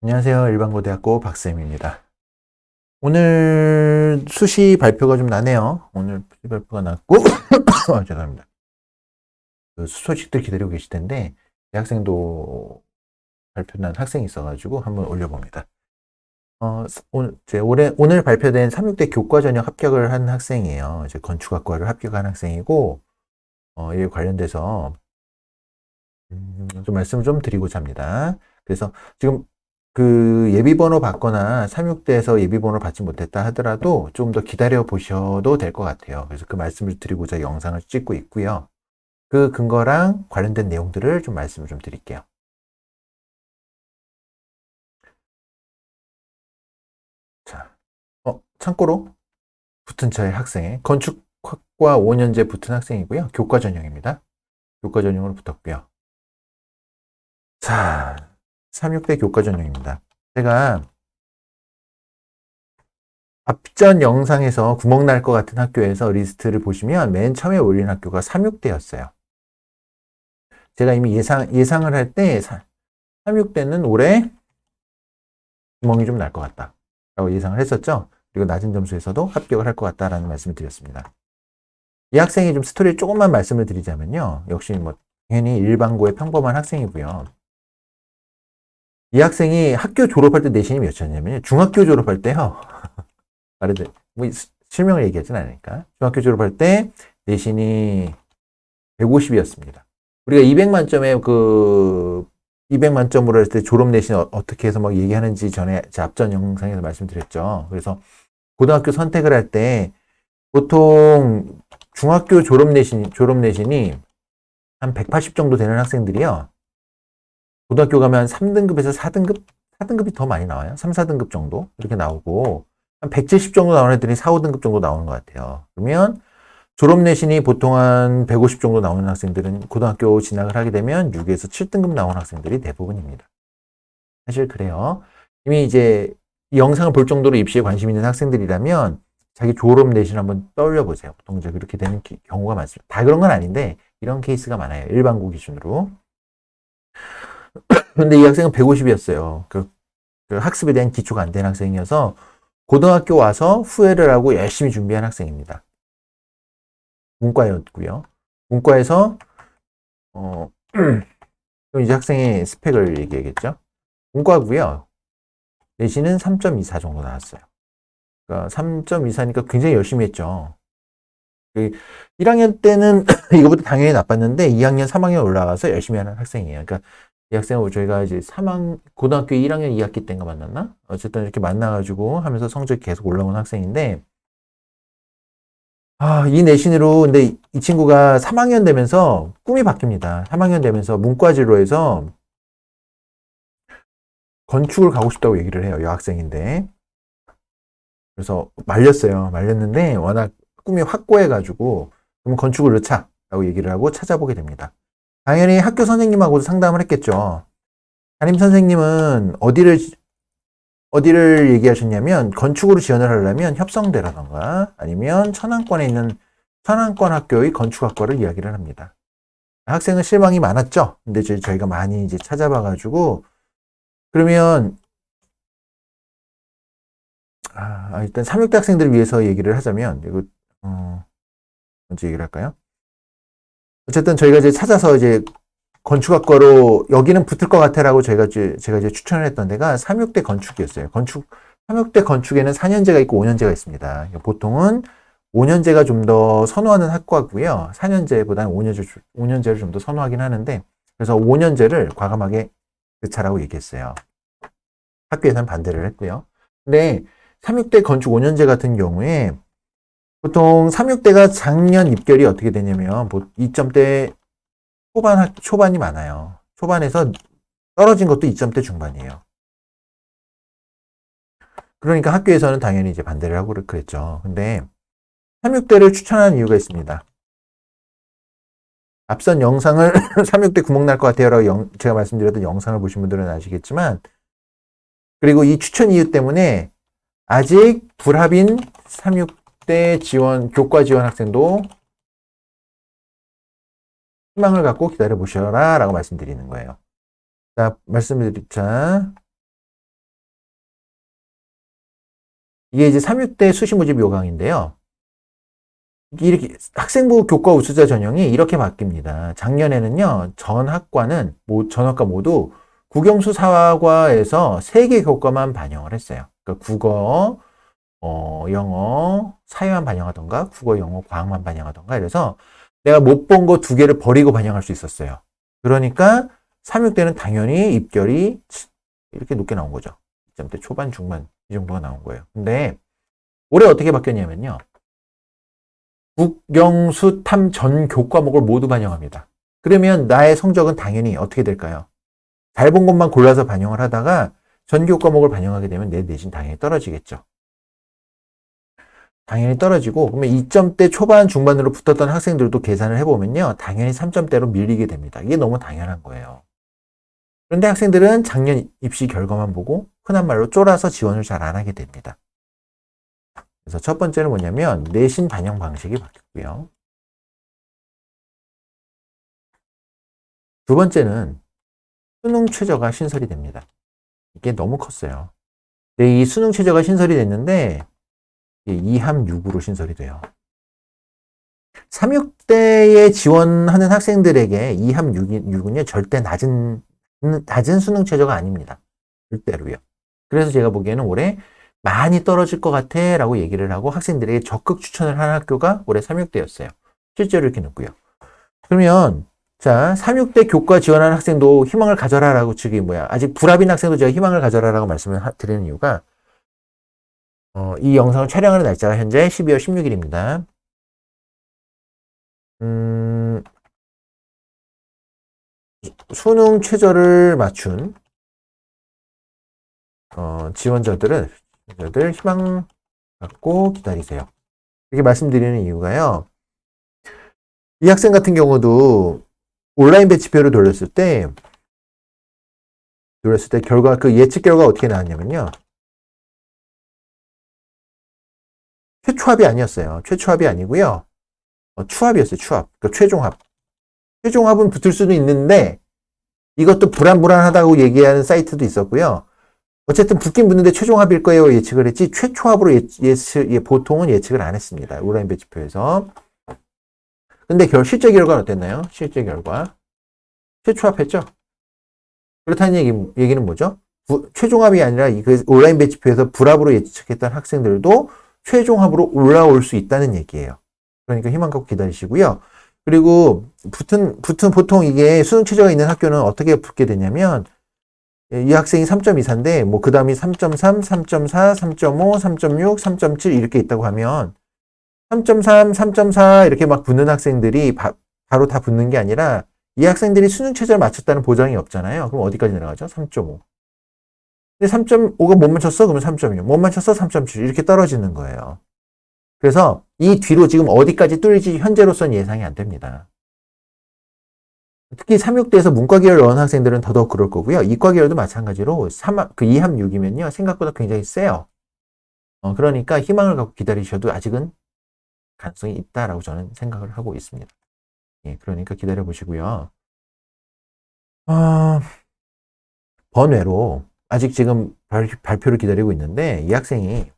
안녕하세요. 일반고대학교 박쌤입니다. 오늘 수시 발표가 좀 나네요. 오늘 수시 발표가 났고, 아, 죄송합니다. 그 소식들 기다리고 계실 텐데, 대학생도 발표 난 학생이 있어가지고 한번 올려봅니다. 어, 오늘, 제 올해, 오늘 발표된 36대 교과 전형 합격을 한 학생이에요. 이제 건축학과를 합격한 학생이고, 어, 이에 관련돼서, 음, 좀 말씀을 좀 드리고자 합니다. 그래서 지금 그 예비번호 받거나 36대에서 예비번호를 받지 못했다 하더라도 좀 더 기다려 보셔도 될 것 같아요. 그래서 그 말씀을 드리고자 영상을 찍고 있고요. 그 근거랑 관련된 내용들을 좀 말씀을 좀 드릴게요. 자, 어, 참고로 붙은 저의 학생의 건축학과 5년제 붙은 학생이고요. 교과 전형입니다. 교과 전형으로 붙었고요. 자, 36대 교과 전형입니다. 제가 앞전 영상에서 구멍 날 것 같은 학교에서 리스트를 보시면 맨 처음에 올린 학교가 36대였어요. 제가 이미 예상, 예상을 할 때 36대는 올해 구멍이 좀 날 것 같다. 라고 예상을 했었죠. 그리고 낮은 점수에서도 합격을 할 것 같다라는 말씀을 드렸습니다. 이 학생이 좀 스토리를 조금만 말씀을 드리자면요. 역시 뭐 당연히 일반고의 평범한 학생이고요. 이 학생이 학교 졸업할 때 내신이 몇이었냐면요. 중학교 졸업할 때요. 말해도, 뭐, 실명을 얘기하진 않으니까. 중학교 졸업할 때 내신이 150이었습니다. 우리가 200만점에 그, 200만점으로 했을 때 졸업 내신 어, 어떻게 해서 막 얘기하는지 전에 제 앞전 영상에서 말씀드렸죠. 그래서 고등학교 선택을 할 때 보통 중학교 졸업 내신, 졸업 내신이 한 180 정도 되는 학생들이요. 고등학교 가면 3등급에서 4등급? 4등급이 더 많이 나와요. 3, 4등급 정도? 이렇게 나오고, 한 170 정도 나오는 애들이 4, 5등급 정도 나오는 것 같아요. 그러면 졸업 내신이 보통 한 150 정도 나오는 학생들은 고등학교 진학을 하게 되면 6에서 7등급 나오는 학생들이 대부분입니다. 사실 그래요. 이미 이제 이 영상을 볼 정도로 입시에 관심 있는 학생들이라면 자기 졸업 내신 한번 떠올려 보세요. 보통 이제 그렇게 되는 경우가 많습니다. 다 그런 건 아닌데 이런 케이스가 많아요. 일반고 기준으로. 근데 이 학생은 150이었어요. 그, 그 학습에 대한 기초가 안 된 학생이어서 고등학교 와서 후회를 하고 열심히 준비한 학생입니다. 문과였고요. 문과에서 어 이제 학생의 스펙을 얘기하겠죠. 문과고요. 내신은 3.24 정도 나왔어요. 그러니까 3.24니까 굉장히 열심히 했죠. 1학년 그 때는 이거보다 당연히 나빴는데 2학년, 3학년 올라가서 열심히 하는 학생이에요. 그러니까 이 학생을 저희가 이제 3학, 고등학교 1학년 2학기 때인가 만났나? 어쨌든 이렇게 만나가지고 하면서 성적이 계속 올라온 학생인데, 아, 이 내신으로, 근데 이 친구가 3학년 되면서 꿈이 바뀝니다. 3학년 되면서 문과지로 해서 건축을 가고 싶다고 얘기를 해요. 여학생인데. 그래서 말렸어요. 말렸는데 워낙 꿈이 확고해가지고, 그럼 건축을 넣자. 라고 얘기를 하고 찾아보게 됩니다. 당연히 학교 선생님하고도 상담을 했겠죠. 담임 선생님은 어디를 어디를 얘기하셨냐면 건축으로 지원을 하려면 협성대라던가 아니면 천안권에 있는 천안권 학교의 건축학과를 이야기를 합니다. 학생은 실망이 많았죠. 근데 저희가 많이 이제 찾아봐 가지고 그러면 아, 일단 3, 6대 학생들을 위해서 얘기를 하자면 이거 어, 먼저 얘기를 할까요? 어쨌든 저희가 이제 찾아서 이제 건축학과로 여기는 붙을 것 같아라고 저희가 이제 제가 이제 추천을 했던 데가 36대 건축이었어요. 건축 36대 건축에는 4년제가 있고 5년제가 있습니다. 보통은 5년제가 좀 더 선호하는 학과고요. 4년제보다는 5년제, 5년제를 좀 더 선호하긴 하는데 그래서 5년제를 과감하게 넣자라고 얘기했어요. 학교에서는 반대를 했고요. 근데 36대 건축 5년제 같은 경우에 보통 36대가 작년 입결이 어떻게 되냐면 2점대 초반, 초반이 많아요. 초반에서 떨어진 것도 2점대 중반이에요. 그러니까 학교에서는 당연히 이제 반대를 하고 그랬죠. 근데 36대를 추천하는 이유가 있습니다. 앞선 영상을 36대 구멍 날 것 같아요. 라고 제가 말씀드렸던 영상을 보신 분들은 아시겠지만, 그리고 이 추천 이유 때문에 아직 불합인 36 때 지원, 교과 지원 학생도 희망을 갖고 기다려 보셔라 라고 말씀드리는 거예요. 자, 말씀을 드리자. 이게 이제 36대 수시 모집 요강인데요. 이렇게 학생부 교과 우수자 전형이 이렇게 바뀝니다. 작년에는요, 전 학과는, 모- 전 학과 모두 국영수 사과에서 세개 교과만 반영을 했어요. 그러니까 국어, 어, 영어, 사회만 반영하던가, 국어, 영어, 과학만 반영하던가, 이래서 내가 못 본 거 두 개를 버리고 반영할 수 있었어요. 그러니까 36대는 당연히 입결이 이렇게 높게 나온 거죠. 2점대 초반, 중반 이 정도가 나온 거예요. 근데 올해 어떻게 바뀌었냐면요. 국영수 탐 전 교과목을 모두 반영합니다. 그러면 나의 성적은 당연히 어떻게 될까요? 잘 본 것만 골라서 반영을 하다가 전 교과목을 반영하게 되면 내 내신 당연히 떨어지겠죠. 당연히 떨어지고 그러면 2점대 초반 중반으로 붙었던 학생들도 계산을 해보면요. 당연히 3점대로 밀리게 됩니다. 이게 너무 당연한 거예요. 그런데 학생들은 작년 입시 결과만 보고 흔한 말로 쫄아서 지원을 잘 안 하게 됩니다. 그래서 첫 번째는 뭐냐면 내신 반영 방식이 바뀌었고요. 두 번째는 수능 최저가 신설이 됩니다. 이게 너무 컸어요. 근데 이 수능 최저가 신설이 됐는데 2함 6으로 신설이 돼요. 3, 6대에 지원하는 학생들에게 2함 6 은요 절대 낮은 낮은 수능 최저가 아닙니다. 절대로요. 그래서 제가 보기에는 올해 많이 떨어질 것 같아 라고 얘기를 하고 학생들에게 적극 추천을 한 학교가 올해 3, 6대였어요. 실제로 이렇게 넣고요. 그러면 자, 3, 6대 교과 지원하는 학생도 희망을 가져라 라고 측이 뭐야. 아직 불합인 학생도 제가 희망을 가져라 라고 말씀을 하- 드리는 이유가 어, 이 영상을 촬영하는 날짜가 현재 12월 16일입니다. 음, 수능 최저를 맞춘 어, 지원자들은 지원자들 희망 갖고 기다리세요. 이렇게 말씀드리는 이유가요. 이 학생 같은 경우도 온라인 배치표를 돌렸을 때 돌렸을 때 결과 그 예측 결과 어떻게 나왔냐면요. 최초합이 아니었어요. 최초합이 아니고요. 어, 추합이었어요. 추합. 그 최종합. 최종합은 붙을 수도 있는데 이것도 불안불안하다고 얘기하는 사이트도 있었고요. 어쨌든 붙긴 붙는데 최종합일 거예요 예측을 했지 최초합으로 예, 예측 예, 보통은 예측을 안 했습니다. 온라인 배치표에서. 근데 결 실제 결과는 어땠나요? 실제 결과 최초합했죠. 그렇다는 얘기, 얘기는 뭐죠? 부- 최종합이 아니라 이 그 온라인 배치표에서 불합으로 예측했던 학생들도 최종합으로 올라올 수 있다는 얘기예요. 그러니까 희망 갖고 기다리시고요. 그리고 붙은, 붙은 보통 이게 수능 최저가 있는 학교는 어떻게 붙게 되냐면 예, 이 학생이 3.24인데 뭐 그 다음이 3.3, 3.4, 3.5, 3.6, 3.7 이렇게 있다고 하면 3.3, 3.4 이렇게 막 붙는 학생들이 바, 바로 다 붙는 게 아니라 이 학생들이 수능 최저를 맞췄다는 보장이 없잖아요. 그럼 어디까지 내려가죠? 3.5. 근데 3.5가 못 맞췄어? 그러면 3.6. 못 맞췄어? 3.7. 이렇게 떨어지는 거예요. 그래서 이 뒤로 지금 어디까지 뚫릴지 현재로서는 예상이 안 됩니다. 특히 3, 6대에서 문과 계열 넣은 학생들은 더더욱 그럴 거고요. 이과 계열도 마찬가지로 3, 그 2함 6이면요. 생각보다 굉장히 세요. 어, 그러니까 희망을 갖고 기다리셔도 아직은 가능성이 있다라고 저는 생각을 하고 있습니다. 예, 그러니까 기다려 보시고요. 어, 번외로 아직 지금 발, 발표를 기다리고 있는데 이 학생이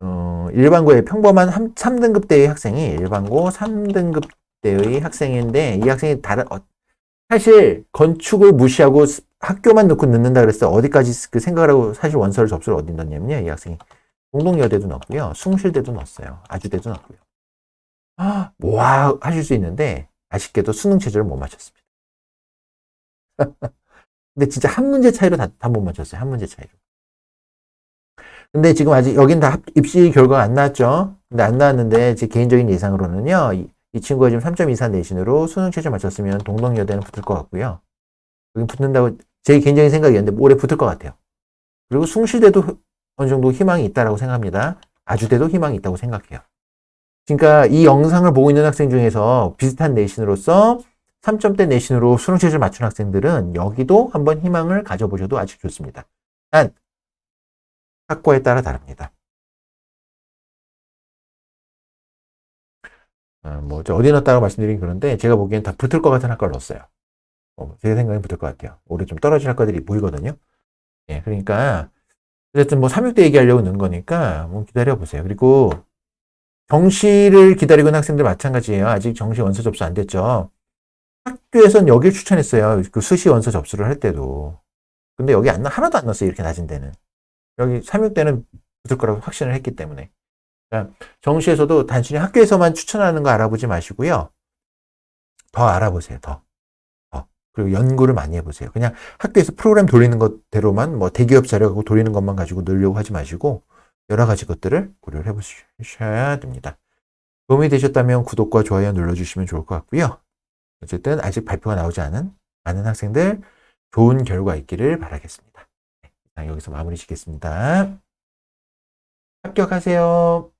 어, 일반고의 평범한 3, 등급 대의 학생이 일반고 3등급 대의 학생인데 이 학생이 다른 어, 사실 건축을 무시하고 스- 학교만 놓고 넣는다 그랬을 때 어디까지 그 생각을 하고 사실 원서를 접수를 어디 넣냐면요. 이 학생이 공동여대도 넣었고요. 숭실대도 넣었어요. 아주대도 넣었고요. 아, 와 하실 수 있는데 아쉽게도 수능 체제를 못 맞췄습니다 근데 진짜 한 문제 차이로 다못 맞췄어요 한 문제 차이로. 근데 지금 아직 여긴 다 합- 입시 결과가 안 나왔죠? 근데 안 나왔는데 제 개인적인 예상으로는요 이, 이 친구가 지금 3.24 내신으로 수능 최저 맞췄으면 동덕여대는 붙을 것 같고요. 여기 붙는다고 제 개인적인 생각이었는데 올해 붙을 것 같아요. 그리고 숭실대도 어느 정도 희망이 있다라고 생각합니다. 아주대도 희망이 있다고 생각해요. 그러니까 이 영상을 보고 있는 학생 중에서 비슷한 내신으로서 3점대 내신으로 수능 최저를 맞춘 학생들은 여기도 한번 희망을 가져보셔도 아주 좋습니다. 단 학과에 따라 다릅니다. 어, 뭐, 저 어디 넣었다고 말씀드리긴 그런데, 제가 보기엔 다 붙을 것 같은 학과를 넣었어요. 어, 제 생각엔 붙을 것 같아요. 올해 좀 떨어질 학과들이 보이거든요. 예, 그러니까, 어쨌든 뭐 3, 6대 얘기하려고 넣은 거니까 뭐 기다려 보세요. 그리고 정시를 기다리고 있는 학생들 마찬가지예요. 아직 정시 원서 접수 안 됐죠. 학교에선 여길 추천했어요. 그 수시 원서 접수를 할 때도. 근데 여기 안, 나- 하나도 안 넣었어요. 이렇게 낮은 데는. 여기 3, 6대는 붙을 거라고 확신을 했기 때문에. 그러니까 정시에서도 단순히 학교에서만 추천하는 거 알아보지 마시고요. 더 알아보세요. 더. 더. 그리고 연구를 많이 해보세요. 그냥 학교에서 프로그램 돌리는 것대로만 뭐 대기업 자료하고 돌리는 것만 가지고 넣으려고 하지 마시고 여러 가지 것들을 고려를 해보셔야 됩니다. 도움이 되셨다면 구독과 좋아요 눌러주시면 좋을 것 같고요. 어쨌든 아직 발표가 나오지 않은 많은 학생들 좋은 결과 있기를 바라겠습니다. 네, 이상 여기서 마무리 짓겠습니다. 합격하세요.